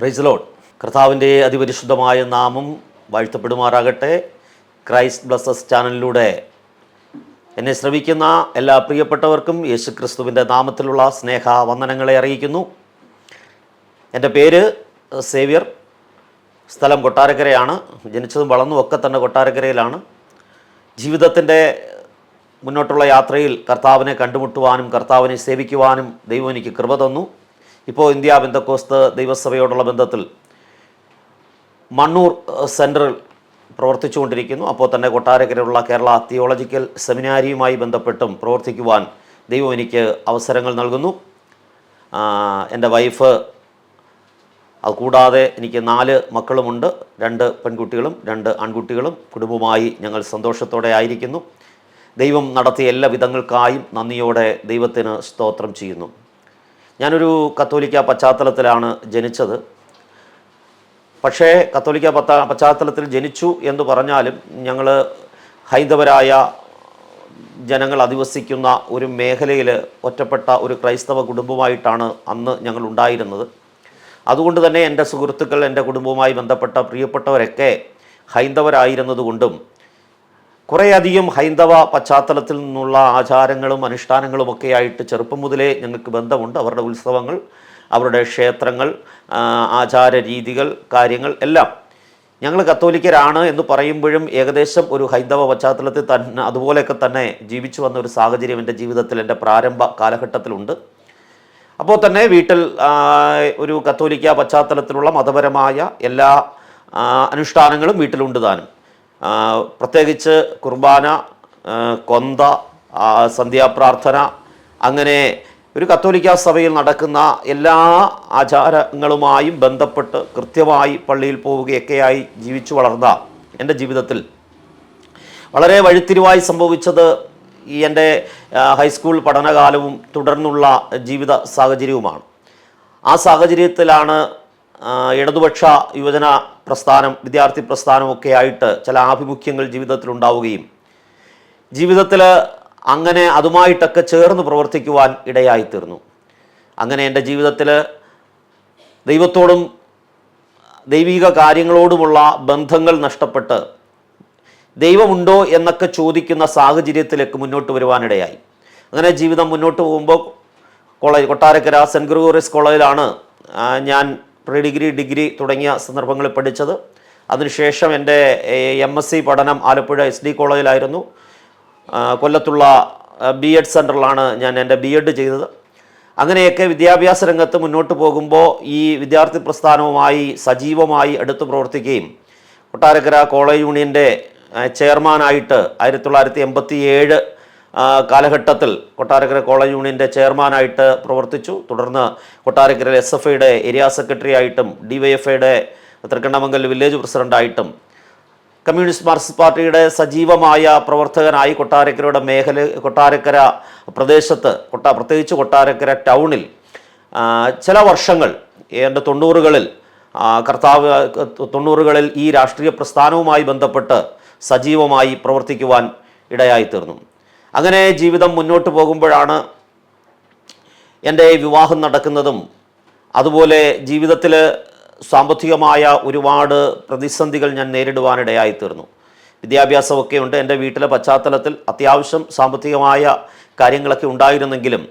Price കർത്താവിന്റെ അതിപരിശുദ്ധമായ നാമം വാഴ്ത്തപ്പെടുമാറാകട്ടെ. ക്രൈസ്റ്റ് ബ്ലസ്സസ് ചാനലിലൂടെ എന്നെ ശ്രമിക്കുന്ന എല്ലാ പ്രിയപ്പെട്ടവർക്കും യേശു ക്രിസ്തുവിന്റെ നാമത്തിലുള്ള സ്നേഹ വന്ദനങ്ങളെ അറിയിക്കുന്നു. എന്റെ പേര് സേവ്യർ. സ്ഥലം കൊട്ടാരക്കരയാണ്. ജനിച്ചതും വളർന്നും ഒക്കെ തന്നെ കൊട്ടാരക്കരയിലാണ്. ജീവിതത്തിന്റെ മുന്നോട്ടുള്ള യാത്രയിൽ കർത്താവിനെ കണ്ടുമുട്ടുവാനും കർത്താവിനെ സേവിക്കുവാനും ദൈവം എനിക്ക് കൃപ തന്നു. ഇപ്പോൾ ഇന്ത്യ ബന്ധക്കോസ്ത് ദൈവസഭയോടുള്ള ബന്ധത്തിൽ മണ്ണൂർ സെന്ററിൽ പ്രവർത്തിച്ചുകൊണ്ടിരിക്കുന്നു. അപ്പോൾ തന്നെ കൊട്ടാരക്കരയുള്ള കേരള തിയോളജിക്കൽ സെമിനാരിയുമായി ബന്ധപ്പെട്ടും പ്രവർത്തിക്കുവാൻ ദൈവം എനിക്ക് അവസരങ്ങൾ നൽകുന്നു. എന്റെ വൈഫ് അതുകൂടാതെ എനിക്ക് നാല് മക്കളുമുണ്ട്. രണ്ട് പെൺകുട്ടികളും രണ്ട് ആൺകുട്ടികളും. കുടുംബമായി ഞങ്ങൾ സന്തോഷത്തോടെ ആയിരിക്കുന്നു. ദൈവം നടത്തിയ എല്ലാ വിധങ്ങൾക്കായും നന്ദിയോടെ ദൈവത്തിന് സ്തോത്രം ചെയ്യുന്നു. ഞാനൊരു കത്തോലിക്ക പശ്ചാത്തലത്തിലാണ് ജനിച്ചത്. പക്ഷേ കത്തോലിക്ക പത്ത പശ്ചാത്തലത്തിൽ ജനിച്ചു എന്ന് പറഞ്ഞാലും ഞങ്ങൾ ഹൈന്ദവരായ ജനങ്ങൾ അധിവസിക്കുന്ന ഒരു മേഖലയിൽ ഒറ്റപ്പെട്ട ഒരു ക്രൈസ്തവ കുടുംബമായിട്ടാണ് അന്ന് ഞങ്ങൾ ഉണ്ടായിരുന്നത്. അതുകൊണ്ട് തന്നെ എന്റെ സുഹൃത്തുക്കൾ എന്റെ കുടുംബവുമായി ബന്ധപ്പെട്ട പ്രിയപ്പെട്ടവരൊക്കെ ഹൈന്ദവരായിരുന്നതുകൊണ്ടും കുറേയധികം ഹൈന്ദവ പശ്ചാത്തലത്തിൽ നിന്നുള്ള ആചാരങ്ങളും അനുഷ്ഠാനങ്ങളും ഒക്കെ ആയിട്ട് ചെറുപ്പം മുതലേ ഞങ്ങൾക്ക് ബന്ധമുണ്ട്. അവരുടെ ഉത്സവങ്ങൾ അവരുടെ ക്ഷേത്രങ്ങൾ ആചാര രീതികൾ കാര്യങ്ങൾ എല്ലാം ഞങ്ങൾ കത്തോലിക്കരാണ് എന്ന് പറയുമ്പോഴും ഏകദേശം ഒരു ഹൈന്ദവ പശ്ചാത്തലത്തിൽ തന്നെ അതുപോലെയൊക്കെ തന്നെ ജീവിച്ചു വന്ന ഒരു സാഹചര്യം എന്റെ ജീവിതത്തിൽ എന്റെ പ്രാരംഭ കാലഘട്ടത്തിലുണ്ട്. അപ്പോൾ തന്നെ വീട്ടിൽ ഒരു കത്തോലിക്ക പശ്ചാത്തലത്തിലുള്ള മതപരമായ എല്ലാ അനുഷ്ഠാനങ്ങളും വീട്ടിലുണ്ട് താനും. പ്രത്യേകിച്ച് കുർബാന കൊന്ത സന്ധ്യാപ്രാർത്ഥന അങ്ങനെ ഒരു കത്തോലിക്ക സഭയിൽ നടക്കുന്ന എല്ലാ ആചാരങ്ങളുമായും ബന്ധപ്പെട്ട് കൃത്യമായി പള്ളിയിൽ പോവുകയൊക്കെയായി ജീവിച്ചു വളർന്ന എന്റെ ജീവിതത്തിൽ വളരെ വഴിത്തിരിവായി സംഭവിച്ചത് ഈ എന്റെ ഹൈസ്കൂൾ പഠനകാലവും തുടർന്നുള്ള ജീവിത സാഹചര്യവുമാണ്. ആ സാഹചര്യത്തിലാണ് ഇടതുപക്ഷ യുവജന പ്രസ്ഥാനം വിദ്യാർത്ഥി പ്രസ്ഥാനമൊക്കെ ആയിട്ട് ചില ആഭിമുഖ്യങ്ങൾ ജീവിതത്തിൽ ഉണ്ടാവുകയും ജീവിതത്തിൽ അങ്ങനെ അതുമായിട്ടൊക്കെ ചേർന്ന് പ്രവർത്തിക്കുവാൻ ഇടയായിത്തീർന്നു. അങ്ങനെ എന്റെ ജീവിതത്തിൽ ദൈവത്തോടും ദൈവിക കാര്യങ്ങളോടുമുള്ള ബന്ധങ്ങൾ നഷ്ടപ്പെട്ട് ദൈവമുണ്ടോ എന്നൊക്കെ ചോദിക്കുന്ന സാഹചര്യത്തിലേക്ക് മുന്നോട്ട് വരുവാനിടയായി. അങ്ങനെ ജീവിതം മുന്നോട്ട് പോകുമ്പോൾ കോളേജ് കൊട്ടാരക്കര സെന്റ് ഗ്രിഗോറിയസ് കോളേജിലാണ് ഞാൻ പ്രീ ഡിഗ്രി ഡിഗ്രി തുടങ്ങിയ സന്ദർഭങ്ങളിൽ പഠിച്ചത്. അതിനുശേഷം എന്റെ എം എസ് സി പഠനം ആലപ്പുഴ എസ് ഡി കോളേജിലായിരുന്നു. കൊല്ലത്തുള്ള ബി എഡ് സെന്ററിലാണ് ഞാൻ എന്റെ ബി എഡ് ചെയ്തത്. അങ്ങനെയൊക്കെ വിദ്യാഭ്യാസ രംഗത്ത് മുന്നോട്ട് പോകുമ്പോൾ ഈ വിദ്യാർത്ഥി പ്രസ്ഥാനവുമായി സജീവമായി അടുത്ത് പ്രവർത്തിക്കുകയും കൊട്ടാരക്കര കോളേജ് യൂണിയന്റെ ചെയർമാനായിട്ട് ആയിരത്തി തൊള്ളായിരത്തി എൺപത്തി ഏഴ് കാലഘട്ടത്തിൽ കൊട്ടാരക്കര കോളേജ് യൂണിയന്റെ ചെയർമാനായിട്ട് പ്രവർത്തിച്ചു. തുടർന്ന് കൊട്ടാരക്കര എസ് എഫ് ഐയുടെ ഏരിയ സെക്രട്ടറി ആയിട്ടും ഡി വൈ എഫ് ഐയുടെ തൃക്കണ്ണമംഗൽ വില്ലേജ് പ്രസിഡന്റായിട്ടും കമ്മ്യൂണിസ്റ്റ് മാർക്സിസ്റ്റ് പാർട്ടിയുടെ സജീവമായ പ്രവർത്തകനായി കൊട്ടാരക്കരയുടെ മേഖല കൊട്ടാരക്കര പ്രദേശത്ത് കൊട്ട പ്രത്യേകിച്ച് കൊട്ടാരക്കര ടൗണിൽ ചില വർഷങ്ങൾ എന്റെ തൊണ്ണൂറുകളിൽ കർത്താവ് തൊണ്ണൂറുകളിൽ ഈ രാഷ്ട്രീയ പ്രസ്ഥാനവുമായി ബന്ധപ്പെട്ട് സജീവമായി പ്രവർത്തിക്കുവാൻ ഇടയായിത്തീർന്നു. അങ്ങനെ ജീവിതം മുന്നോട്ട് പോകുമ്പോഴാണ് എന്റെ വിവാഹം നടക്കുന്നതും അതുപോലെ ജീവിതത്തിൽ സാമ്പത്തികമായ ഒരുപാട് പ്രതിസന്ധികൾ ഞാൻ നേരിടുവാനിടയായിത്തീർന്നു വിദ്യാഭ്യാസമൊക്കെ ഉണ്ട്. എന്റെ വീട്ടിലെ പശ്ചാത്തലത്തിൽ അത്യാവശ്യം സാമ്പത്തികമായ കാര്യങ്ങളൊക്കെ ഉണ്ടായിരുന്നെങ്കിലും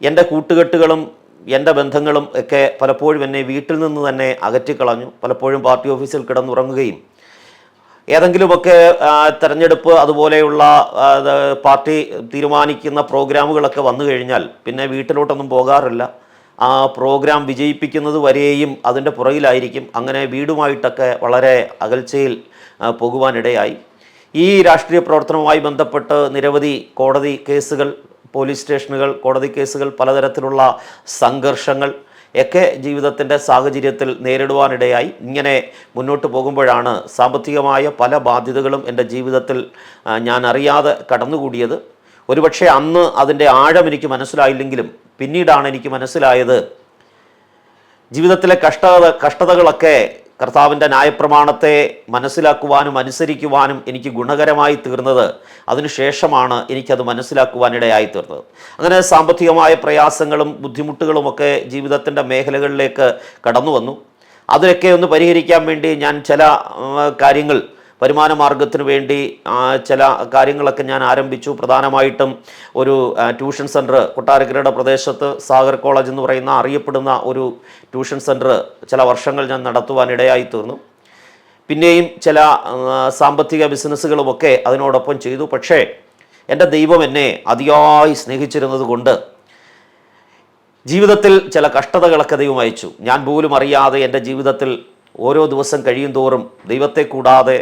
എന്റെ കൂട്ടുകെട്ടുകളും എന്റെ ബന്ധങ്ങളും ഒക്കെ പലപ്പോഴും എന്നെ വീട്ടിൽ നിന്ന് തന്നെ അകറ്റിക്കളഞ്ഞു. പലപ്പോഴും പാർട്ടി ഓഫീസിൽ കിടന്നുറങ്ങുകയും ഏതെങ്കിലുമൊക്കെ തെരഞ്ഞെടുപ്പ് അതുപോലെയുള്ള പാർട്ടി തീരുമാനിക്കുന്ന പ്രോഗ്രാമുകളൊക്കെ വന്നു കഴിഞ്ഞാൽ പിന്നെ വീട്ടിലോട്ടൊന്നും പോകാറില്ല. ആ പ്രോഗ്രാം വിജയിപ്പിക്കുന്നത് വരെയും അതിന്റെ പുറകിലായിരിക്കും. അങ്ങനെ വീടുമായിട്ടൊക്കെ വളരെ അകൽച്ചയിൽ പോകുവാനിടയായി. ഈ രാഷ്ട്രീയ പ്രവർത്തനവുമായി ബന്ധപ്പെട്ട് നിരവധി കോടതി കേസുകൾ പോലീസ് സ്റ്റേഷനുകൾ കോടതി കേസുകൾ പലതരത്തിലുള്ള സംഘർഷങ്ങൾ ഒക്കെ ജീവിതത്തിന്റെ സാഹചര്യത്തിൽ നേരിടുവാനിടയായി ഇങ്ങനെ മുന്നോട്ട് പോകുമ്പോഴാണ് സാമ്പത്തികമായ പല ബാധ്യതകളും എന്റെ ജീവിതത്തിൽ ഞാൻ അറിയാതെ കടന്നുകൂടിയത്. ഒരുപക്ഷെ അന്ന് അതിന്റെ ആഴം എനിക്ക് മനസ്സിലായില്ലെങ്കിലും പിന്നീടാണ് എനിക്ക് മനസ്സിലായത് ജീവിതത്തിലെ കഷ്ടത കഷ്ടതകളൊക്കെ കർത്താവിന്റെ ന്യായപ്രമാണത്തെ മനസ്സിലാക്കുവാനും അനുസരിക്കുവാനും എനിക്ക് ഗുണകരമായി തീർന്നത് അതിനുശേഷമാണ് എനിക്കത് മനസ്സിലാക്കുവാനിടയായി തീർന്നത് അങ്ങനെ സാമ്പത്തികമായ പ്രയാസങ്ങളും ബുദ്ധിമുട്ടുകളുമൊക്കെ ജീവിതത്തിന്റെ മേഖലകളിലേക്ക് കടന്നു വന്നു അതിലൊക്കെ ഒന്ന് പരിഹരിക്കാൻ വേണ്ടി ഞാൻ ചില കാര്യങ്ങൾ വരുമാന മാർഗത്തിന് വേണ്ടി ചില കാര്യങ്ങളൊക്കെ ഞാൻ ആരംഭിച്ചു. പ്രധാനമായിട്ടും ഒരു ട്യൂഷൻ സെന്റർ കൊട്ടാരക്കരയുടെ പ്രദേശത്ത് സാഗർ കോളേജ് എന്ന് പറയുന്ന അറിയപ്പെടുന്ന ഒരു ട്യൂഷൻ സെന്റർ ചില വർഷങ്ങൾ ഞാൻ നടത്തുവാൻ ഇടയായി തീർന്നു പിന്നെയും ചില സാമ്പത്തിക ബിസിനസ്സുകളുമൊക്കെ അതിനോടൊപ്പം ചെയ്തു. പക്ഷേ എന്റെ ദൈവം എന്നെ അതിയായി സ്നേഹിച്ചിരുന്നത് കൊണ്ട് ജീവിതത്തിൽ ചില കഷ്ടതകളൊക്കെ ദൈവം അയച്ചു. ഞാൻ പോലും അറിയാതെ എന്റെ ജീവിതത്തിൽ ഓരോ ദിവസം കഴിയും തോറും ദൈവത്തെ കൂടാതെ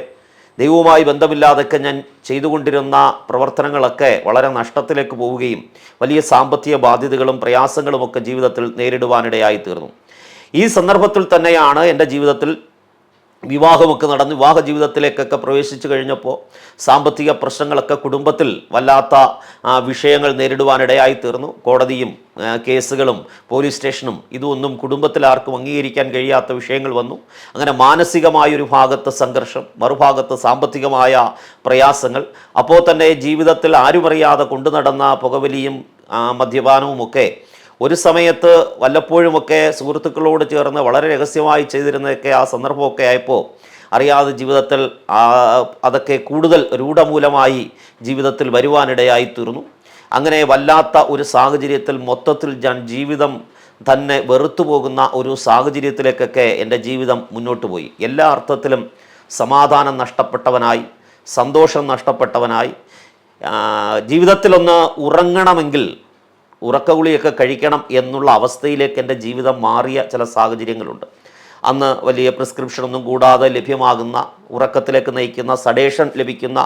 ദൈവവുമായി ബന്ധമില്ലാതൊക്കെ ഞാൻ ചെയ്തുകൊണ്ടിരുന്ന പ്രവർത്തനങ്ങളൊക്കെ വളരെ നഷ്ടത്തിലേക്ക് പോവുകയും വലിയ സാമ്പത്തിക ബാധ്യതകളും പ്രയാസങ്ങളുമൊക്കെ ജീവിതത്തിൽ നേരിടുവാനിടയായി തീർന്നു ഈ സന്ദർഭത്തിൽ തന്നെയാണ് എന്റെ ജീവിതത്തിൽ വിവാഹമൊക്കെ നടന്ന് വിവാഹ ജീവിതത്തിലേക്കൊക്കെ പ്രവേശിച്ചു കഴിഞ്ഞപ്പോൾ സാമ്പത്തിക പ്രശ്നങ്ങളൊക്കെ കുടുംബത്തിൽ വല്ലാത്ത വിഷയങ്ങൾ നേരിടുവാനിടയായി തീർന്നു. കോടതിയും കേസുകളും പോലീസ് സ്റ്റേഷനും ഇതൊന്നും കുടുംബത്തിൽ ആർക്കും അംഗീകരിക്കാൻ കഴിയാത്ത വിഷയങ്ങൾ വന്നു. അങ്ങനെ മാനസികമായൊരു ഭാഗത്ത് സംഘർഷം മറുഭാഗത്ത് സാമ്പത്തികമായ പ്രയാസങ്ങൾ. അപ്പോൾ തന്നെ ജീവിതത്തിൽ ആരുമറിയാതെ കൊണ്ടു നടന്ന പുകവലിയും മദ്യപാനവുമൊക്കെ ഒരു സമയത്ത് വല്ലപ്പോഴുമൊക്കെ സുഹൃത്തുക്കളോട് ചേർന്ന് വളരെ രഹസ്യമായി ചെയ്തിരുന്നതൊക്കെ ആ സന്ദർഭമൊക്കെ ആയപ്പോൾ അറിയാതെ ജീവിതത്തിൽ അതൊക്കെ കൂടുതൽ രൂഢമൂലമായി ജീവിതത്തിൽ വരുവാനിടയായി തീർന്നു. അങ്ങനെ വല്ലാത്ത ഒരു സാഹചര്യത്തിൽ മൊത്തത്തിൽ ഞാൻ ജീവിതം തന്നെ വെറുത്തു പോകുന്ന ഒരു സാഹചര്യത്തിലേക്കൊക്കെ എന്റെ ജീവിതം മുന്നോട്ട് പോയി. എല്ലാ അർത്ഥത്തിലും സമാധാനം നഷ്ടപ്പെട്ടവനായി സന്തോഷം നഷ്ടപ്പെട്ടവനായി. ജീവിതത്തിലൊന്ന് ഉറങ്ങണമെങ്കിൽ ഉറക്കഗുളിയൊക്കെ കഴിക്കണം എന്നുള്ള അവസ്ഥയിലേക്ക് എന്റെ ജീവിതം മാറിയ ചില സാഹചര്യങ്ങളുണ്ട്. അന്ന് വലിയ പ്രിസ്ക്രിപ്ഷനൊന്നും കൂടാതെ ലഭ്യമാകുന്ന ഉറക്കത്തിലേക്ക് നയിക്കുന്ന സഡേഷൻ ലഭിക്കുന്ന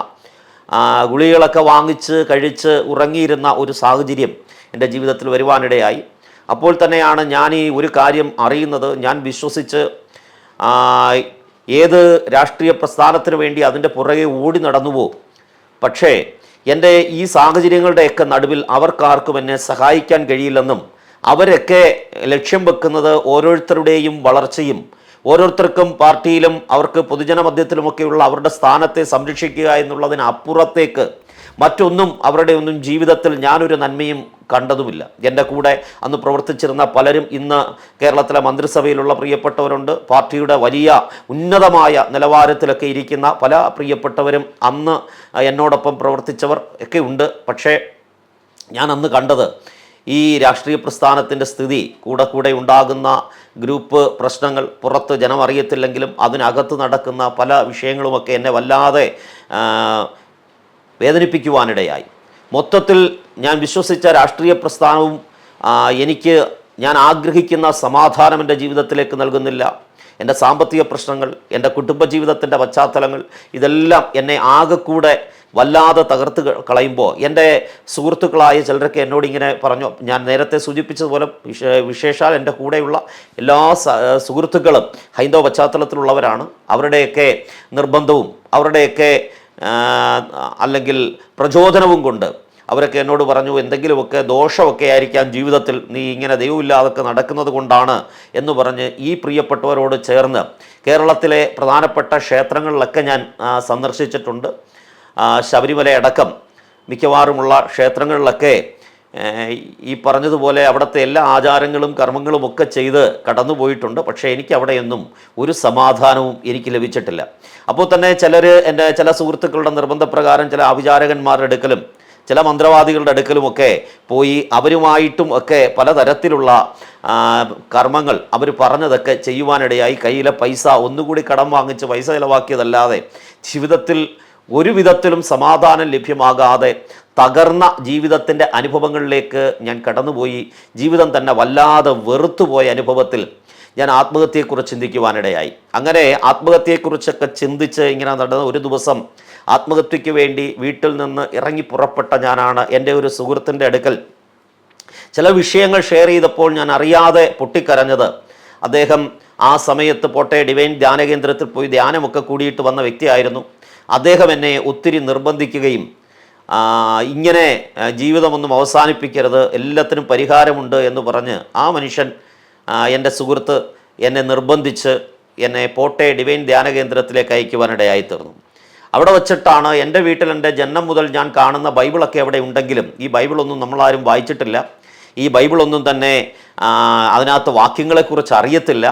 ഗുളികളൊക്കെ വാങ്ങിച്ച് കഴിച്ച് ഉറങ്ങിയിരുന്ന ഒരു സാഹചര്യം എന്റെ ജീവിതത്തിൽ വരുവാനിടയായി. അപ്പോൾ തന്നെയാണ് ഞാൻ ഈ ഒരു കാര്യം അറിയുന്നത്. ഞാൻ വിശ്വസിച്ച് ഏത് രാഷ്ട്രീയ പ്രസ്ഥാനത്തിന് വേണ്ടി അതിന്റെ പുറകെ ഓടി നടന്നുവോ? പക്ഷേ എന്റെ ഈ സാഹചര്യങ്ങളുടെയൊക്കെ നടുവിൽ അവർക്കാർക്കും എന്നെ സഹായിക്കാൻ കഴിയില്ലെന്നും അവരൊക്കെ ലക്ഷ്യം വെക്കുന്നത് ഓരോരുത്തരുടെയും വളർച്ചയും ഓരോരുത്തർക്കും പാർട്ടിയിലും അവർക്ക് പൊതുജന മധ്യത്തിലുമൊക്കെയുള്ള അവരുടെ സ്ഥാനത്തെ സംരക്ഷിക്കുക എന്നുള്ളതിനപ്പുറത്തേക്ക് മറ്റൊന്നും അവരുടെ ഒന്നും ജീവിതത്തിൽ ഞാനൊരു നന്മയും കണ്ടതുമില്ല. എന്റെ കൂടെ അന്ന് പ്രവർത്തിച്ചിരുന്ന പലരും ഇന്ന് കേരളത്തിലെ മന്ത്രിസഭയിലുള്ള പ്രിയപ്പെട്ടവരുണ്ട്. പാർട്ടിയുടെ വലിയ ഉന്നതമായ നിലവാരത്തിലൊക്കെ ഇരിക്കുന്ന പല പ്രിയപ്പെട്ടവരും അന്ന് എന്നോടൊപ്പം പ്രവർത്തിച്ചവർ ഒക്കെ ഉണ്ട്. പക്ഷേ ഞാൻ അന്ന് കണ്ടത് ഈ രാഷ്ട്രീയ പ്രസ്ഥാനത്തിന്റെ സ്ഥിതി കൂടെ കൂടെ ഉണ്ടാകുന്ന ഗ്രൂപ്പ് പ്രശ്നങ്ങൾ പുറത്ത് ജനം അറിയത്തില്ലെങ്കിലും അതിനകത്ത് നടക്കുന്ന പല വിഷയങ്ങളുമൊക്കെ എന്നെ വല്ലാതെ വേദനിപ്പിക്കുവാനിടയായി. മൊത്തത്തിൽ ഞാൻ വിശ്വസിച്ച രാഷ്ട്രീയ പ്രസ്ഥാനവും എനിക്ക് ഞാൻ ആഗ്രഹിക്കുന്ന സമാധാനം എന്റെ ജീവിതത്തിലേക്ക് നൽകുന്നില്ല. എന്റെ സാമ്പത്തിക പ്രശ്നങ്ങൾ എന്റെ കുടുംബജീവിതത്തിന്റെ പശ്ചാത്തലങ്ങൾ ഇതെല്ലാം എന്നെ ആകെക്കൂടെ വല്ലാതെ തകർത്ത് കളയുമ്പോൾ എന്റെ സുഹൃത്തുക്കളായ ചിലരൊക്കെ എന്നോട് ഇങ്ങനെ പറഞ്ഞു. ഞാൻ നേരത്തെ സൂചിപ്പിച്ചതുപോലെ വിശേഷാൽ എന്റെ കൂടെയുള്ള എല്ലാ സുഹൃത്തുക്കളും ഹൈന്ദവ പശ്ചാത്തലത്തിലുള്ളവരാണ്. അവരുടെയൊക്കെ നിർബന്ധവും അവരുടെയൊക്കെ അല്ലെങ്കിൽ പ്രചോദനവും കൊണ്ട് അവരൊക്കെ എന്നോട് പറഞ്ഞു എന്തെങ്കിലുമൊക്കെ ദോഷമൊക്കെ ആയിരിക്കാം ജീവിതത്തിൽ. നീ ഇങ്ങനെ ദൈവമില്ലാതൊക്കെ നടക്കുന്നത് കൊണ്ടാണ് എന്ന് പറഞ്ഞ് ഈ പ്രിയപ്പെട്ടവരോട് ചേർന്ന് കേരളത്തിലെ പ്രധാനപ്പെട്ട ക്ഷേത്രങ്ങളിലൊക്കെ ഞാൻ സന്ദർശിച്ചിട്ടുണ്ട്. ശബരിമല അടക്കം മിക്കവാറുമുള്ള ക്ഷേത്രങ്ങളിലൊക്കെ ഈ പറഞ്ഞതുപോലെ അവിടുത്തെ എല്ലാ ആചാരങ്ങളും കർമ്മങ്ങളും ഒക്കെ ചെയ്ത് കടന്നുപോയിട്ടുണ്ട്. പക്ഷേ എനിക്ക് അവിടെയൊന്നും ഒരു സമാധാനവും എനിക്ക് ലഭിച്ചിട്ടില്ല. അപ്പോൾ തന്നെ ചിലർ എന്റെ ചില സുഹൃത്തുക്കളുടെ നിർബന്ധപ്രകാരം ചില ആവിചാരകന്മാരുടെ അടുക്കലും ചില മന്ത്രവാദികളുടെ അടുക്കലുമൊക്കെ പോയി അവരുമായിട്ടും ഒക്കെ പലതരത്തിലുള്ള കർമ്മങ്ങൾ അവർ പറഞ്ഞതൊക്കെ ചെയ്യുവാനിടയായി. കയ്യിലെ പൈസ ഒന്നുകൂടി കടം വാങ്ങിച്ച് പൈസ ചിലവാക്കിയതല്ലാതെ ജീവിതത്തിൽ ഒരു വിധത്തിലും സമാധാനം ലഭ്യമാകാതെ തകർന്ന ജീവിതത്തിന്റെ അനുഭവങ്ങളിലേക്ക് ഞാൻ കടന്നുപോയി. ജീവിതം തന്നെ വല്ലാതെ വെറുത്തുപോയ അനുഭവത്തിൽ ഞാൻ ആത്മഹത്യയെക്കുറിച്ച് ചിന്തിക്കുവാനിടയായി. അങ്ങനെ ആത്മഹത്യയെക്കുറിച്ചൊക്കെ ചിന്തിച്ച് ഇങ്ങനെ നടന്ന ഒരു ദിവസം ആത്മഹത്യയ്ക്ക് വേണ്ടി വീട്ടിൽ നിന്ന് ഇറങ്ങി പുറപ്പെട്ട ഞാനാണ് എന്റെ ഒരു സുഹൃത്തിന്റെ അടുക്കൽ. ചില വിഷയങ്ങൾ ഷെയർ ചെയ്തപ്പോൾ ഞാൻ അറിയാതെ പൊട്ടിക്കരഞ്ഞത് അദ്ദേഹം ആ സമയത്ത് പോട്ടെ ഡിവൈൻ ധ്യാനകേന്ദ്രത്തിൽ പോയി ധ്യാനമൊക്കെ കൂടിയിട്ട് വന്ന വ്യക്തിയായിരുന്നു. അദ്ദേഹം എന്നെ ഒത്തിരി നിർബന്ധിക്കുകയും ഇങ്ങനെ ജീവിതമൊന്നും അവസാനിപ്പിക്കരുത് എല്ലാത്തിനും പരിഹാരമുണ്ട് എന്ന് പറഞ്ഞ് ആ മനുഷ്യൻ എന്റെ സുഹൃത്ത് എന്നെ നിർബന്ധിച്ച് എന്നെ പോട്ടെ ഡിവൈൻ ധ്യാന കേന്ദ്രത്തിലേക്ക് അയക്കുവാനിടയായി തീർന്നു അവിടെ വച്ചിട്ടാണ് എന്റെ വീട്ടിൽ എന്റെ ജന്മം മുതൽ ഞാൻ കാണുന്ന ബൈബിളൊക്കെ അവിടെ ഉണ്ടെങ്കിലും ഈ ബൈബിളൊന്നും നമ്മളാരും വായിച്ചിട്ടില്ല. ഈ ബൈബിളൊന്നും തന്നെ അതിനകത്ത് വാക്യങ്ങളെക്കുറിച്ച് അറിയത്തില്ല.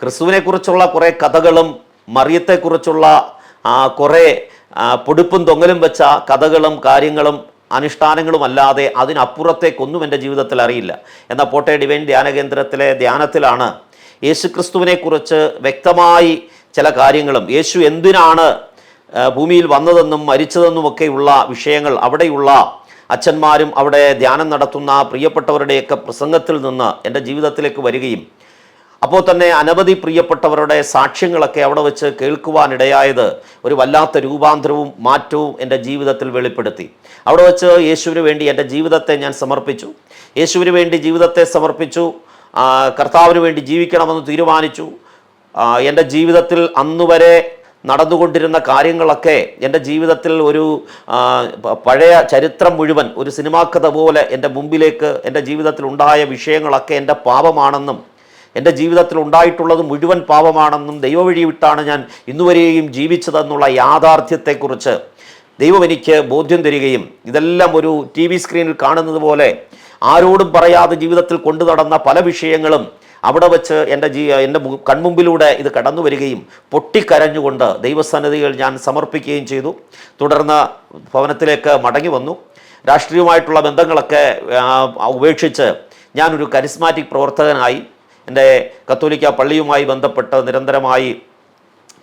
ക്രിസ്തുവിനെക്കുറിച്ചുള്ള കുറേ കഥകളും മറിയത്തെക്കുറിച്ചുള്ള കുറേ പൊടുപ്പും തൊങ്ങലും വെച്ച കഥകളും കാര്യങ്ങളും അനുഷ്ഠാനങ്ങളും അല്ലാതെ അതിനപ്പുറത്തേക്കൊന്നും എന്റെ ജീവിതത്തിൽ അറിയില്ല. എന്നാൽ പോട്ടെ ഡിവൈൻ ധ്യാനകേന്ദ്രത്തിലെ ധ്യാനത്തിലാണ് യേശു ക്രിസ്തുവിനെക്കുറിച്ച് വ്യക്തമായി ചില കാര്യങ്ങളും. യേശു എന്തിനാണ് ഭൂമിയിൽ വന്നതെന്നും മരിച്ചതെന്നുമൊക്കെയുള്ള വിഷയങ്ങൾ അവിടെയുള്ള അച്ഛന്മാരും അവിടെ ധ്യാനം നടത്തുന്ന പ്രിയപ്പെട്ടവരുടെയൊക്കെ പ്രസംഗത്തിൽ നിന്ന് എന്റെ ജീവിതത്തിലേക്ക് വരികയും അപ്പോൾ തന്നെ അനവധി പ്രിയപ്പെട്ടവരുടെ സാക്ഷ്യങ്ങളൊക്കെ അവിടെ വെച്ച് കേൾക്കുവാനിടയായത് ഒരു വല്ലാത്ത രൂപാന്തരവും മാറ്റവും എന്റെ ജീവിതത്തിൽ വെളിപ്പെടുത്തി. അവിടെ വെച്ച് യേശുവിന് വേണ്ടി എന്റെ ജീവിതത്തെ ഞാൻ സമർപ്പിച്ചു. യേശുവിന് വേണ്ടി ജീവിതത്തെ സമർപ്പിച്ചു. കർത്താവിന് വേണ്ടി ജീവിക്കണമെന്ന് തീരുമാനിച്ചു. എന്റെ ജീവിതത്തിൽ അന്നുവരെ നടന്നുകൊണ്ടിരുന്ന കാര്യങ്ങളൊക്കെ എന്റെ ജീവിതത്തിൽ ഒരു പഴയ ചരിത്രം മുഴുവൻ ഒരു സിനിമാക്കഥ കഥ പോലെ എന്റെ മുമ്പിലേക്ക് എന്റെ ജീവിതത്തിൽ ഉണ്ടായ വിഷയങ്ങളൊക്കെ എന്റെ പാപമാണെന്നും എന്റെ ജീവിതത്തിൽ ഉണ്ടായിട്ടുള്ളത് മുഴുവൻ പാപമാണെന്നും ദൈവവഴി വിട്ടാണ് ഞാൻ ഇന്നുവരെയും ജീവിച്ചതെന്നുള്ള യാഥാർത്ഥ്യത്തെക്കുറിച്ച് ദൈവം എനിക്ക് ബോധ്യം തരികയും ഇതെല്ലാം ഒരു ടി വി സ്ക്രീനിൽ കാണുന്നത് പോലെ ആരോടും പറയാതെ ജീവിതത്തിൽ കൊണ്ടു നടന്ന പല വിഷയങ്ങളും അവിടെ വെച്ച് എന്റെ ജീ എന്റെ കൺമുമ്പിലൂടെ ഇത് കടന്നു വരികയും പൊട്ടിക്കരഞ്ഞുകൊണ്ട് ദൈവസന്നിധികൾ ഞാൻ സമർപ്പിക്കുകയും ചെയ്തു. തുടർന്ന് ഭവനത്തിലേക്ക് മടങ്ങി വന്നു. രാഷ്ട്രീയമായിട്ടുള്ള ബന്ധങ്ങളൊക്കെ ഉപേക്ഷിച്ച് ഞാനൊരു കരിസ്മാറ്റിക് പ്രവർത്തകനായി. എന്റെ കത്തോലിക്ക പള്ളിയുമായി ബന്ധപ്പെട്ട് നിരന്തരമായി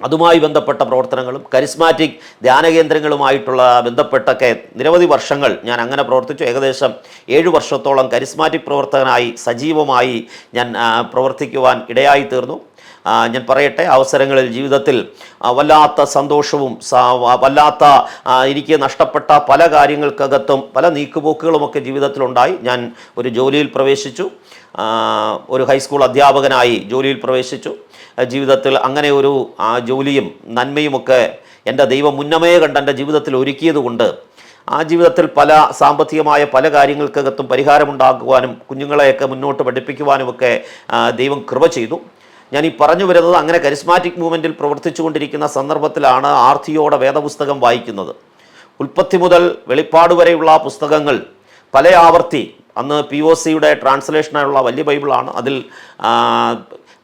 അതുമായി ബന്ധപ്പെട്ട പ്രവർത്തനങ്ങളും കരിസ്മാറ്റിക് ധ്യാനകേന്ദ്രങ്ങളുമായിട്ടുള്ള ബന്ധപ്പെട്ടൊക്കെ നിരവധി വർഷങ്ങൾ ഞാൻ അങ്ങനെ പ്രവർത്തിച്ചു. ഏകദേശം ഏഴ് വർഷത്തോളം കരിസ്മാറ്റിക് പ്രവർത്തകനായി സജീവമായി ഞാൻ പ്രവർത്തിക്കുവാൻ ഇടയായി തീർന്നു. ഞാൻ പറയട്ടെ അവസരങ്ങളിൽ ജീവിതത്തിൽ വല്ലാത്ത സന്തോഷവും വല്ലാത്ത എനിക്ക് നഷ്ടപ്പെട്ട പല കാര്യങ്ങൾക്കകത്തും പല നീക്കുപോക്കുകളുമൊക്കെ ജീവിതത്തിലുണ്ടായി. ഞാൻ ഒരു ജോലിയിൽ പ്രവേശിച്ചു. ഒരു ഹൈസ്കൂൾ അധ്യാപകനായി ജോലിയിൽ പ്രവേശിച്ചു. ജീവിതത്തിൽ അങ്ങനെ ഒരു ആ, ജോലിയും നന്മയുമൊക്കെ എന്റെ ദൈവം മുന്നമേ കണ്ട് എന്റെ ജീവിതത്തിൽ ഒരുക്കിയതുകൊണ്ട് ആ ജീവിതത്തിൽ പല സാമ്പത്തികമായ പല കാര്യങ്ങൾക്കകത്തും പരിഹാരമുണ്ടാക്കുവാനും കുഞ്ഞുങ്ങളെയൊക്കെ മുന്നോട്ട് പഠിപ്പിക്കുവാനുമൊക്കെ ദൈവം കൃപ ചെയ്തു. ഞാൻ ഈ പറഞ്ഞു വരുന്നത് അങ്ങനെ കരിസ്മാറ്റിക് മൂവ്മെന്റിൽ പ്രവർത്തിച്ചുകൊണ്ടിരിക്കുന്ന സന്ദർഭത്തിലാണ് ആർത്തിയോടെ വേദപുസ്തകം വായിക്കുന്നത്. ഉൽപ്പത്തി മുതൽ വെളിപ്പാട് വരെയുള്ള പുസ്തകങ്ങൾ പല ആവർത്തി അന്ന് പി ഒ സിയുടെ ട്രാൻസ്ലേഷനായുള്ള വലിയ ബൈബിളാണ്. അതിൽ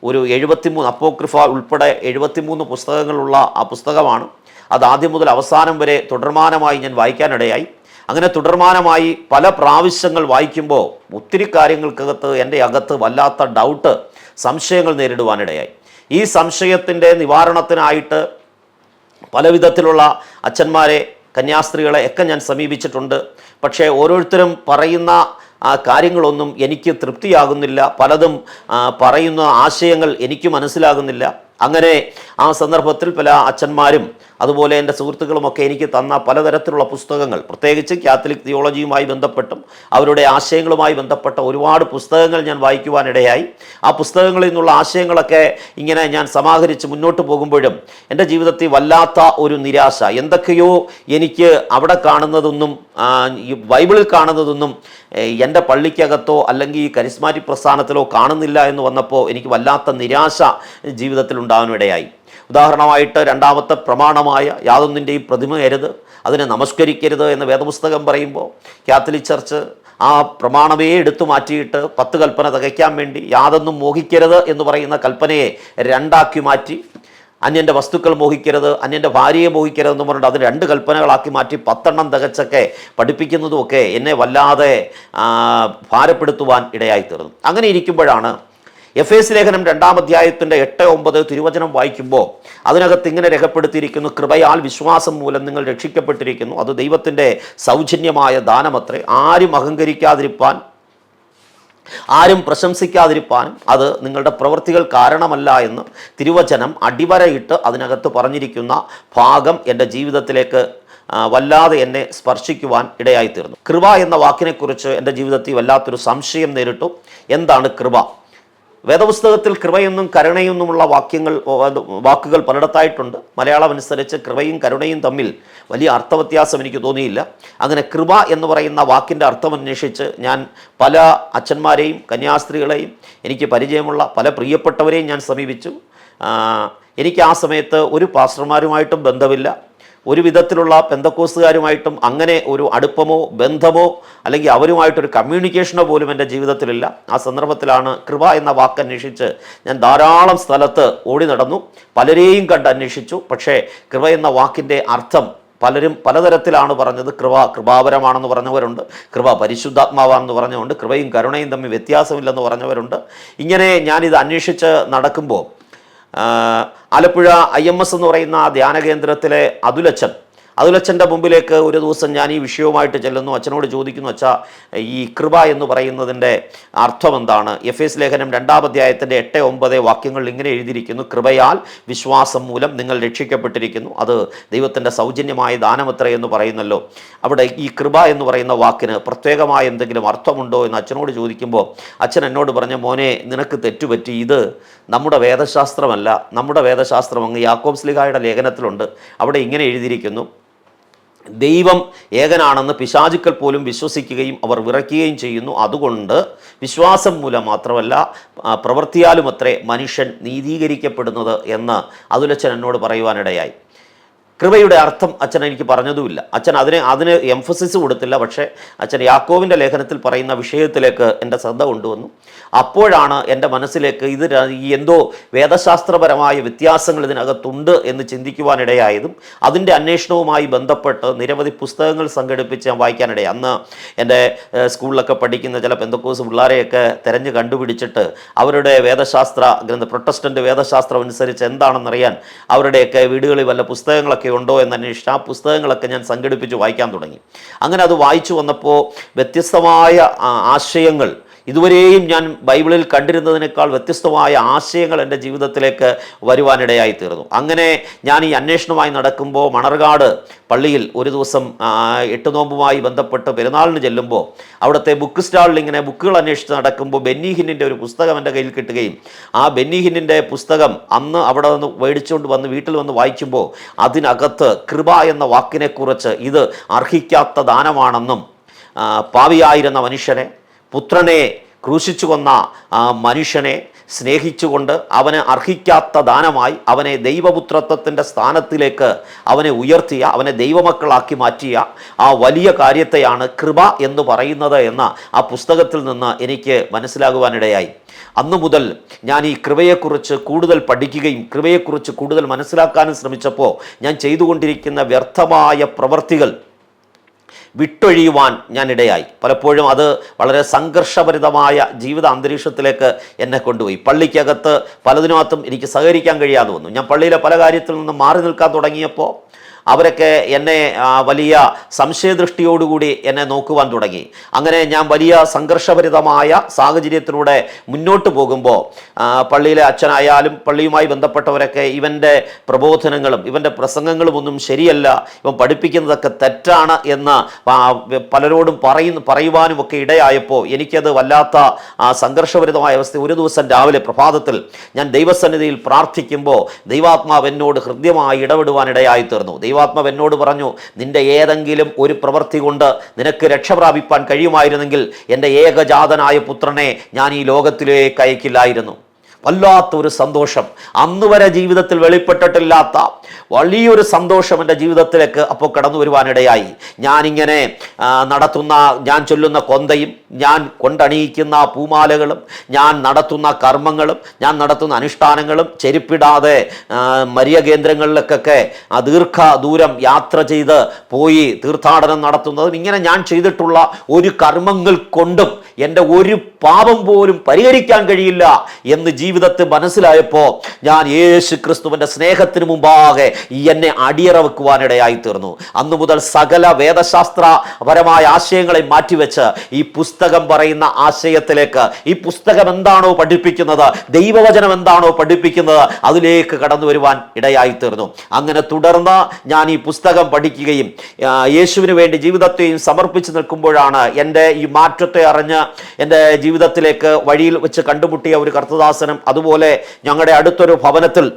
ഒരു എഴുപത്തിമൂന്ന് അപ്പോക്രിഫ ഉൾപ്പെടെ എഴുപത്തിമൂന്ന് പുസ്തകങ്ങളുള്ള ആ പുസ്തകമാണ്. അത് ആദ്യം മുതൽ അവസാനം വരെ തുടർമാനമായി ഞാൻ വായിക്കാനിടയായി. അങ്ങനെ തുടർമാനമായി പല പ്രാവശ്യങ്ങൾ വായിക്കുമ്പോൾ ഒത്തിരി കാര്യങ്ങൾക്കകത്ത് എന്റെ അകത്ത് വല്ലാത്ത ഡൗട്ട് സംശയങ്ങൾ നേരിടുവാനിടയായി. ഈ സംശയത്തിന്റെ നിവാരണത്തിനായിട്ട് പല വിധത്തിലുള്ള അച്ഛന്മാരെ കന്യാസ്ത്രീകളെ ഒക്കെ ഞാൻ സമീപിച്ചിട്ടുണ്ട്. പക്ഷേ ഓരോരുത്തരും പറയുന്ന ആ കാര്യങ്ങളൊന്നും എനിക്ക് തൃപ്തിയാകുന്നില്ല. പലതും പറയുന്ന ആശയങ്ങൾ എനിക്ക് മനസ്സിലാകുന്നില്ല. അങ്ങനെ ആ സന്ദർഭത്തിൽ പല അച്ഛന്മാരും അതുപോലെ എന്റെ സുഹൃത്തുക്കളുമൊക്കെ എനിക്ക് തന്ന പലതരത്തിലുള്ള പുസ്തകങ്ങൾ പ്രത്യേകിച്ച് കാത്തലിക് തിയോളജിയുമായി ബന്ധപ്പെട്ടും അവരുടെ ആശയങ്ങളുമായി ബന്ധപ്പെട്ട ഒരുപാട് പുസ്തകങ്ങൾ ഞാൻ വായിക്കുവാനിടയായി. ആ പുസ്തകങ്ങളിൽ നിന്നുള്ള ആശയങ്ങളൊക്കെ ഇങ്ങനെ ഞാൻ സമാഹരിച്ച് മുന്നോട്ട് പോകുമ്പോഴും എന്റെ ജീവിതത്തിൽ വല്ലാത്ത ഒരു നിരാശ. എന്തൊക്കെയോ എനിക്ക് അവിടെ കാണുന്നതൊന്നും ഈ ബൈബിളിൽ കാണുന്നതൊന്നും എന്റെ പള്ളിക്കകത്തോ അല്ലെങ്കിൽ ഈ കരിസ്മാറ്റിക് പ്രസ്ഥാനത്തിലോ കാണുന്നില്ല എന്ന് വന്നപ്പോൾ എനിക്ക് വല്ലാത്ത നിരാശ ജീവിതത്തിൽ ഉണ്ടാകാനിടയായി ഉദാഹരണമായിട്ട് രണ്ടാമത്തെ പ്രമാണമായ യാതൊന്നിന്റെയും പ്രതിമയരുത് അതിനെ നമസ്കരിക്കരുത് എന്ന് വേദപുസ്തകം പറയുമ്പോൾ കാത്തലിക് ചർച്ച് ആ പ്രമാണമേ എടുത്തു മാറ്റിയിട്ട് പത്ത് കൽപ്പന തികയ്ക്കാൻ വേണ്ടി യാതൊന്നും മോഹിക്കരുത് എന്ന് പറയുന്ന കൽപ്പനയെ രണ്ടാക്കി മാറ്റി. അന്യന്റെ വസ്തുക്കൾ മോഹിക്കരുത് അന്യന്റെ ഭാര്യയെ മോഹിക്കരുത് എന്ന് പറഞ്ഞിട്ട് അത് രണ്ട് കൽപ്പനകളാക്കി മാറ്റി പത്തെണ്ണം തികച്ചൊക്കെ പഠിപ്പിക്കുന്നതുമൊക്കെ എന്നെ വല്ലാതെ ഭാരപ്പെടുത്തുവാൻ ഇടയായിത്തീർന്നു. അങ്ങനെ ഇരിക്കുമ്പോഴാണ് എഫ് എസ് ലേഖനം രണ്ടാം അധ്യായത്തിന്റെ എട്ട് ഒമ്പത് തിരുവചനം വായിക്കുമ്പോൾ അതിനകത്ത് ഇങ്ങനെ രേഖപ്പെടുത്തിയിരിക്കുന്നു കൃപയാൽ വിശ്വാസം മൂലം നിങ്ങൾ രക്ഷിക്കപ്പെട്ടിരിക്കുന്നു. അത് ദൈവത്തിന്റെ സൗജന്യമായ ദാനമത്രേ. ആരും അഹങ്കരിക്കാതിരിപ്പാൻ ആരും പ്രശംസിക്കാതിരിപ്പാനും അത് നിങ്ങളുടെ പ്രവൃത്തികൾ കാരണമല്ല എന്ന് തിരുവചനം അടിവരയിട്ട് അതിനകത്ത് പറഞ്ഞിരിക്കുന്ന ഭാഗം എന്റെ ജീവിതത്തിലേക്ക് വല്ലാതെ എന്നെ സ്പർശിക്കുവാൻ ഇടയായിത്തീർന്നു. കൃപ എന്ന വാക്കിനെക്കുറിച്ച് എന്റെ ജീവിതത്തിൽ വല്ലാത്തൊരു സംശയം നേരിട്ടു. എന്താണ് കൃപ? വേദപുസ്തകത്തിൽ കൃപയെന്നും കരുണയെന്നുമുള്ള വാക്യങ്ങൾ വാക്കുകൾ പലയിടത്തായിട്ടുണ്ട്. മലയാളം അനുസരിച്ച് കൃപയും കരുണയും തമ്മിൽ വലിയ അർത്ഥവ്യത്യാസം എനിക്ക് തോന്നിയില്ല. അങ്ങനെ കൃപ എന്ന് പറയുന്ന വാക്കിന്റെ അർത്ഥം അന്വേഷിച്ച് ഞാൻ പല അച്ഛന്മാരെയും കന്യാസ്ത്രീകളെയും എനിക്ക് പരിചയമുള്ള പല പ്രിയപ്പെട്ടവരെയും ഞാൻ സമീപിച്ചു. എനിക്ക് ആ സമയത്ത് ഒരു പാസ്റ്റർമാരുമായിട്ടും ബന്ധമില്ല. ഒരു വിധത്തിലുള്ള പെന്തക്കോസുകാരുമായിട്ടും അങ്ങനെ ഒരു അടുപ്പമോ ബന്ധമോ അല്ലെങ്കിൽ അവരുമായിട്ടൊരു കമ്മ്യൂണിക്കേഷനോ പോലും എന്റെ ജീവിതത്തിലില്ല. ആ സന്ദർഭത്തിലാണ് കൃപ എന്ന വാക്ക് അന്വേഷിച്ച് ഞാൻ ധാരാളം സ്ഥലത്ത് ഓടി നടന്നു. പലരെയും കണ്ട് അന്വേഷിച്ചു. പക്ഷേ കൃപ എന്ന വാക്കിന്റെ അർത്ഥം പലരും പലതരത്തിലാണ് പറഞ്ഞത്. കൃപ കൃപാപരമാണെന്ന് പറഞ്ഞവരുണ്ട്. കൃപ പരിശുദ്ധാത്മാവാണെന്ന് പറഞ്ഞവരുണ്ട്. കൃപയും കരുണയും തമ്മിൽ വ്യത്യാസമില്ലെന്ന് പറഞ്ഞവരുണ്ട്. ഇങ്ങനെ ഞാനിത് അന്വേഷിച്ച് നടക്കുമ്പോൾ ആലപ്പുഴ ഐ എം എസ് എന്ന് പറയുന്ന ധ്യാന കേന്ദ്രത്തിലെ അതുലച്ചൻ അതുലച്ചന്റെ മുമ്പിലേക്ക് ഒരു ദിവസം ഞാൻ ഈ വിഷയവുമായിട്ട് ചെല്ലുന്നു. അച്ഛനോട് ചോദിക്കുന്നു അച്ഛാ ഈ കൃപ എന്ന് പറയുന്നതിന്റെ അർത്ഥം എന്താണ്? എഫ് എസ് ലേഖനം രണ്ടാം അധ്യായത്തിന്റെ എട്ട് ഒമ്പത് വാക്യങ്ങളിൽ ഇങ്ങനെ എഴുതിയിരിക്കുന്നു കൃപയാൽ വിശ്വാസം മൂലം നിങ്ങൾ രക്ഷിക്കപ്പെട്ടിരിക്കുന്നു. അത് ദൈവത്തിന്റെ സൗജന്യമായ ദാനമത്ര എന്ന് പറയുന്നല്ലോ. അവിടെ ഈ കൃപ എന്ന് പറയുന്ന വാക്കിന് പ്രത്യേകമായ എന്തെങ്കിലും അർത്ഥമുണ്ടോ എന്ന് അച്ഛനോട് ചോദിക്കുമ്പോൾ അച്ഛൻ എന്നോട് പറഞ്ഞ മോനെ നിനക്ക് തെറ്റുപറ്റി. ഇത് നമ്മുടെ വേദശാസ്ത്രമല്ല. നമ്മുടെ വേദശാസ്ത്രം അങ്ങ് യാക്കോബ്സ്ലിഗായുടെ ലേഖനത്തിലുണ്ട്. അവിടെ ഇങ്ങനെ എഴുതിയിരിക്കുന്നു ദൈവം ഏകനാണെന്ന് പിശാചുക്കൾ പോലും വിശ്വസിക്കുകയും അവർ വിറയ്ക്കുകയും ചെയ്യുന്നു. അതുകൊണ്ട് വിശ്വാസം മൂലം മാത്രമല്ല പ്രവൃത്തിയാലും അത്രേ മനുഷ്യൻ നീതീകരിക്കപ്പെടുന്നത് എന്ന് അതുലച്ചൻ എന്നോട് പറയുവാനിടയായി. കൃപയുടെ അർത്ഥം അച്ഛൻ എനിക്ക് പറഞ്ഞതുമില്ല. അച്ഛൻ അതിന് അതിന് എംഫസിസ് കൊടുത്തില്ല. പക്ഷേ അച്ഛൻ യാക്കോവിന്റെ ലേഖനത്തിൽ പറയുന്ന വിഷയത്തിലേക്ക് എന്റെ ശ്രദ്ധ കൊണ്ടുവന്നു. അപ്പോഴാണ് എന്റെ മനസ്സിലേക്ക് ഇത് എന്തോ വേദശാസ്ത്രപരമായ വ്യത്യാസങ്ങൾ ഇതിനകത്തുണ്ട് എന്ന് ചിന്തിക്കുവാനിടയായതും അതിന്റെ അന്വേഷണവുമായി ബന്ധപ്പെട്ട് നിരവധി പുസ്തകങ്ങൾ സംഘടിപ്പിച്ച് ഞാൻ വായിക്കാനിടയായി. അന്ന് എന്റെ സ്കൂളിലൊക്കെ പഠിക്കുന്ന ചില പെന്തക്കോസ് പിള്ളേരെയൊക്കെ തിരഞ്ഞ് കണ്ടുപിടിച്ചിട്ട് അവരുടെ വേദശാസ്ത്ര ഗ്രന്ഥ പ്രൊട്ടസ്റ്റന്റ് വേദശാസ്ത്രം അനുസരിച്ച് എന്താണെന്നറിയാൻ അവരുടെയൊക്കെ വീടുകളിൽ വല്ല പുസ്തകങ്ങളൊക്കെ ഉണ്ടോ എന്ന് അന്വേഷിച്ച് ആ പുസ്തകങ്ങളൊക്കെ ഞാൻ സംഘടിപ്പിച്ച് വായിക്കാൻ തുടങ്ങി. അങ്ങനെ അത് വായിച്ചു വന്നപ്പോൾ വ്യത്യസ്തമായ ആശയങ്ങൾ ഇതുവരെയും ഞാൻ ബൈബിളിൽ കണ്ടിരുന്നതിനേക്കാൾ വ്യത്യസ്തമായ ആശയങ്ങൾ എന്റെ ജീവിതത്തിലേക്ക് വരുവാനിടയായി തീർന്നു അങ്ങനെ ഞാൻ ഈ അന്വേഷണമായി നടക്കുമ്പോൾ മണർകാട് പള്ളിയിൽ ഒരു ദിവസം എട്ട് നോമ്പുമായി ബന്ധപ്പെട്ട് പെരുന്നാളിന് ചെല്ലുമ്പോൾ അവിടുത്തെ ബുക്ക് സ്റ്റാളിൽ ഇങ്ങനെ ബുക്കുകൾ അന്വേഷിച്ച് നടക്കുമ്പോൾ ബെന്നി ഹിന്നിന്റെ ഒരു പുസ്തകം എന്റെ കയ്യിൽ കിട്ടുകയും ആ ബെന്നി ഹിന്നിന്റെ പുസ്തകം അന്ന് അവിടെ നിന്ന് മേടിച്ചുകൊണ്ട് വന്ന് വീട്ടിൽ വന്ന് വായിക്കുമ്പോൾ അതിനകത്ത് കൃപ എന്ന വാക്കിനെക്കുറിച്ച് ഇത് അർഹിക്കാത്ത ദാനമാണെന്നും പാവിയായിരുന്ന മനുഷ്യനെ പുത്രനെ ക്രൂശിച്ചു കൊന്ന ആ മനുഷ്യനെ സ്നേഹിച്ചുകൊണ്ട് അവന് അർഹിക്കാത്ത ദാനമായി അവനെ ദൈവപുത്രത്വത്തിന്റെ സ്ഥാനത്തിലേക്ക് അവനെ ഉയർത്തിയ അവനെ ദൈവമക്കളാക്കി മാറ്റിയ ആ വലിയ കാര്യത്തെയാണ് കൃപ എന്ന് പറയുന്നത് എന്ന ആ പുസ്തകത്തിൽ നിന്ന് എനിക്ക് മനസ്സിലാകുവാനിടയായി. അന്നു മുതൽ ഞാൻ ഈ കൃപയെക്കുറിച്ച് കൂടുതൽ പഠിക്കുകയും കൃപയെക്കുറിച്ച് കൂടുതൽ മനസ്സിലാക്കാനും ശ്രമിച്ചപ്പോൾ ഞാൻ ചെയ്തുകൊണ്ടിരിക്കുന്ന വ്യർത്ഥമായ പ്രവർത്തികൾ വിട്ടൊഴിയുവാൻ ഞാൻ ഇടയായി. പലപ്പോഴും അത് വളരെ സംഘർഷഭരിതമായ ജീവിത അന്തരീക്ഷത്തിലേക്ക് എന്നെ കൊണ്ടുപോയി. പള്ളിക്കകത്ത് പലതിനകത്തും എനിക്ക് സഹകരിക്കാൻ കഴിയാതെ വന്നു. ഞാൻ പള്ളിയിലെ പല കാര്യത്തിൽ നിന്നും മാറി നിൽക്കാൻ തുടങ്ങിയപ്പോൾ അവരൊക്കെ എന്നെ വലിയ സംശയദൃഷ്ടിയോടുകൂടി എന്നെ നോക്കുവാൻ തുടങ്ങി. അങ്ങനെ ഞാൻ വലിയ സംഘർഷഭരിതമായ സാഹചര്യത്തിലൂടെ മുന്നോട്ട് പോകുമ്പോൾ പള്ളിയിലെ അച്ഛനായാലും പള്ളിയുമായി ബന്ധപ്പെട്ടവരൊക്കെ ഇവന്റെ പ്രബോധനങ്ങളും ഇവന്റെ പ്രസംഗങ്ങളും ഒന്നും ശരിയല്ല. ഇവൻ പഠിപ്പിക്കുന്നതൊക്കെ തെറ്റാണ് എന്ന് പലരോടും പറയുന്ന പറയുവാനും ഒക്കെ ഇടയായപ്പോൾ എനിക്കത് വല്ലാത്ത സംഘർഷഭരിതമായ അവസ്ഥ. ഒരു ദിവസം രാവിലെ പ്രഭാതത്തിൽ ഞാൻ ദൈവസന്നിധിയിൽ പ്രാർത്ഥിക്കുമ്പോൾ ദൈവാത്മാവ് എന്നോട് ഹൃദ്യമായി ഇടപെടുവാനിടയായി തീർന്നു. ദൈവാത്മാവ് എന്നോട് പറഞ്ഞു നിന്റെ ഏതെങ്കിലും ഒരു പ്രവൃത്തി കൊണ്ട് നിനക്ക് രക്ഷ പ്രാപിപ്പാൻ കഴിയുമായിരുന്നെങ്കിൽ എന്റെ ഏകജാതനായ പുത്രനെ ഞാൻ ഈ ലോകത്തിലേക്ക് അയക്കില്ലായിരുന്നു. വല്ലാത്തൊരു സന്തോഷം. അന്നുവരെ ജീവിതത്തിൽ വെളിപ്പെട്ടിട്ടില്ലാത്ത വലിയൊരു സന്തോഷം എന്റെ ജീവിതത്തിലേക്ക് അപ്പോൾ കടന്നു വരുവാനിടയായി. ഞാനിങ്ങനെ നടത്തുന്ന ഞാൻ ചൊല്ലുന്ന കൊന്തയും ഞാൻ കൊണ്ടണിയിക്കുന്ന പൂമാലകളും ഞാൻ നടത്തുന്ന കർമ്മങ്ങളും ഞാൻ നടത്തുന്ന അനുഷ്ഠാനങ്ങളും ചെരുപ്പിടാതെ മരിയ കേന്ദ്രങ്ങളിലേക്കൊക്കെ ദീർഘ ദൂരം യാത്ര ചെയ്ത് പോയി തീർത്ഥാടനം നടത്തുന്നതും ഇങ്ങനെ ഞാൻ ചെയ്തിട്ടുള്ള ഒരു കർമ്മങ്ങൾ കൊണ്ടും എന്റെ ഒരു പാപം പോലും പരിഹരിക്കാൻ കഴിയില്ല എന്ന് ജീവിതത്തിൽ മനസ്സിലായപ്പോൾ ഞാൻ യേശു ക്രിസ്തുവിന്റെ സ്നേഹത്തിന് മുമ്പാകെ ഈ എന്നെ അടിയറ വെക്കുവാനിടയായി തീർന്നു. അന്നു മുതൽ സകല വേദശാസ്ത്രപരമായ ആശയങ്ങളെ മാറ്റിവെച്ച് ഈ പുസ്തകം പറയുന്ന ആശയത്തിലേക്ക് ഈ പുസ്തകം എന്താണോ പഠിപ്പിക്കുന്നത് ദൈവവചനം എന്താണോ പഠിപ്പിക്കുന്നത് അതിലേക്ക് കടന്നു വരുവാൻ ഇടയായി തീർന്നു. അങ്ങനെ തുടർന്ന് ഞാൻ ഈ പുസ്തകം പഠിക്കുകയും യേശുവിന് വേണ്ടി ജീവിതത്തെയും സമർപ്പിച്ച് നിൽക്കുമ്പോഴാണ് എന്റെ ഈ മാറ്റത്തെ അറിഞ്ഞ് എന്റെ ജീവിതത്തിലേക്ക് വഴിയിൽ വെച്ച് കണ്ടുമുട്ടിയ ഒരു കർത്തദാസനം അതുപോലെ ഞങ്ങളുടെ അടുത്തൊരു ഭവനത്തിൽ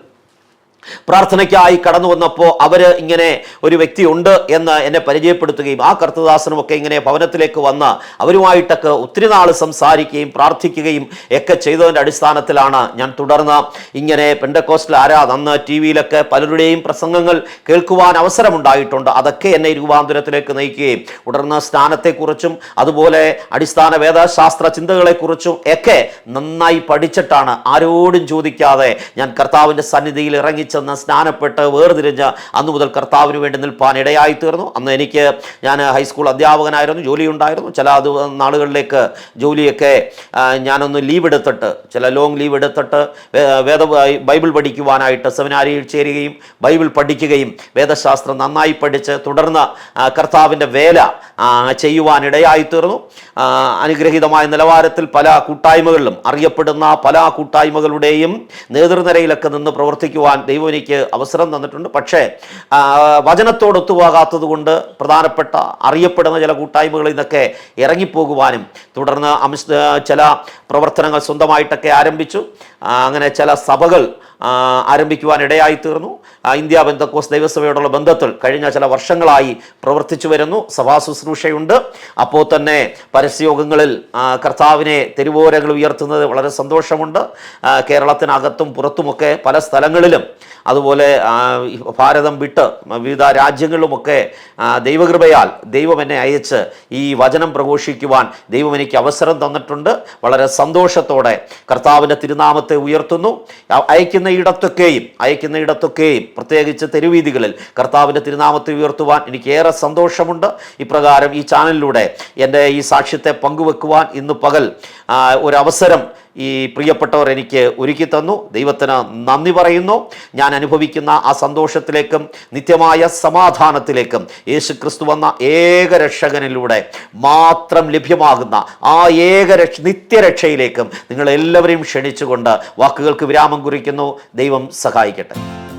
പ്രാർത്ഥനയ്ക്കായി കടന്നു വന്നപ്പോൾ അവർ ഇങ്ങനെ ഒരു വ്യക്തിയുണ്ട് എന്ന് എന്നെ പരിചയപ്പെടുത്തുകയും ആ കർത്തദാസനുമൊക്കെ ഇങ്ങനെ ഭവനത്തിലേക്ക് വന്ന് അവരുമായിട്ടൊക്കെ ഒത്തിരി നാൾ സംസാരിക്കുകയും പ്രാർത്ഥിക്കുകയും ഒക്കെ ചെയ്തതിന്റെ അടിസ്ഥാനത്തിലാണ് ഞാൻ തുടർന്ന് ഇങ്ങനെ പെൻഡക്കോസ്റ്റൽ ആരാ അന്ന് ടി വിയിലൊക്കെ പലരുടെയും പ്രസംഗങ്ങൾ കേൾക്കുവാൻ അവസരമുണ്ടായിട്ടുണ്ട്. അതൊക്കെ എന്നെ രൂപാന്തരത്തിലേക്ക് നയിക്കുകയും തുടർന്ന് സ്നാനത്തെക്കുറിച്ചും അതുപോലെ അടിസ്ഥാന വേദശാസ്ത്ര ചിന്തകളെക്കുറിച്ചും ഒക്കെ നന്നായി പഠിച്ചിട്ടാണ് ആരോടും ചോദിക്കാതെ ഞാൻ കർത്താവിന്റെ സന്നിധിയിൽ ഇറങ്ങിച്ചെന്ന് സ്നാനപ്പെട്ട് വേർതിരിഞ്ഞ് അന്നു മുതൽ കർത്താവിന് വേണ്ടി നിൽപ്പാൻ ഇടയായി തീർന്നു അന്ന് എനിക്ക് ഞാൻ ഹൈസ്കൂൾ അധ്യാപകനായിരുന്നു ജോലിയുണ്ടായിരുന്നു. ചില അത് നാളുകളിലേക്ക് ജോലിയൊക്കെ ഞാനൊന്ന് ലീവ് എടുത്തിട്ട് ചില ലോങ് ലീവ് എടുത്തിട്ട് വേദ ബൈബിൾ പഠിക്കുവാനായിട്ട് സെമിനാരിയിൽ ചേരുകയും ബൈബിൾ പഠിക്കുകയും വേദശാസ്ത്രം നന്നായി പഠിച്ച് തുടർന്ന് കർത്താവിന്റെ വേല ചെയ്യുവാനിടയായി തീർന്നു അനുഗ്രഹീതമായ നിലവാരത്തിൽ പല കൂട്ടായ്മകളിലും അറിയപ്പെടുന്ന പല കൂട്ടായ്മകളുടെയും നേതൃനിരയിലൊക്കെ നിന്ന് പ്രവർത്തിക്കുവാൻ ദൈവം എനിക്ക് അവസരം തന്നിട്ടുണ്ട്. പക്ഷേ വചനത്തോട് ഒത്തുപോകാത്തത് കൊണ്ട് പ്രധാനപ്പെട്ട അറിയപ്പെടുന്ന ചില കൂട്ടായ്മകളിൽ നിന്നൊക്കെ ഇറങ്ങിപ്പോകുവാനും തുടർന്ന് അമിസ് ചില പ്രവർത്തനങ്ങൾ സ്വന്തമായിട്ടൊക്കെ ആരംഭിച്ചു. അങ്ങനെ ചില സഭകൾ ആരംഭിക്കുവാൻ ഇടയായി തീർന്നു ഇന്ത്യ ബന്ധക്കോസ് ദൈവസഭയോടുള്ള ബന്ധത്തിൽ കഴിഞ്ഞ ചില വർഷങ്ങളായി പ്രവർത്തിച്ചു വരുന്നു. സഭാ ശുശ്രൂഷയുണ്ട്. അപ്പോൾ തന്നെ പരസ്യയോഗങ്ങളിൽ കർത്താവിനെ തെരുവോരങ്ങൾ ഉയർത്തുന്നത് വളരെ സന്തോഷമുണ്ട്. കേരളത്തിനകത്തും പുറത്തുമൊക്കെ പല സ്ഥലങ്ങളിലും അതുപോലെ ഭാരതം വിട്ട് വിവിധ രാജ്യങ്ങളിലുമൊക്കെ ദൈവകൃപയാൽ ദൈവം എന്നെ അയച്ച് ഈ വചനം പ്രഘോഷിക്കുവാൻ ദൈവം എനിക്ക് അവസരം തന്നിട്ടുണ്ട്. വളരെ സന്തോഷത്തോടെ കർത്താവിന്റെ തിരുനാമത്തെ ഉയർത്തുന്നു. അയക്കുന്ന ഇടത്തൊക്കെയും അയക്കുന്ന ഇടത്തൊക്കെയും പ്രത്യേകിച്ച് തെരുവീതികളിൽ കർത്താവിന്റെ തിരുനാമത്തെ ഉയർത്തുവാൻ എനിക്ക് ഏറെ സന്തോഷമുണ്ട്. ഇപ്രകാരം ഈ ചാനലിലൂടെ എന്റെ ഈ സാക്ഷ്യത്തെ പങ്കുവെക്കുവാൻ ഇന്ന് പകൽ ഒരവസരം ഈ പ്രിയപ്പെട്ടവർ എനിക്ക് ഒരുക്കി തന്നു. ദൈവത്തിന് നന്ദി പറയുന്നു. ഞാൻ അനുഭവിക്കുന്ന ആ സന്തോഷത്തിലേക്കും നിത്യമായ സമാധാനത്തിലേക്കും യേശു ക്രിസ്തു വന്ന ഏക രക്ഷകനിലൂടെ മാത്രം ലഭ്യമാകുന്ന ആ ഏക രക്ഷ നിത്യരക്ഷയിലേക്കും നിങ്ങളെല്ലാവരെയും ക്ഷണിച്ചുകൊണ്ട് വാക്കുകൾക്ക് വിരാമം കുറിക്കുന്നു. ദൈവം സഹായിക്കട്ടെ.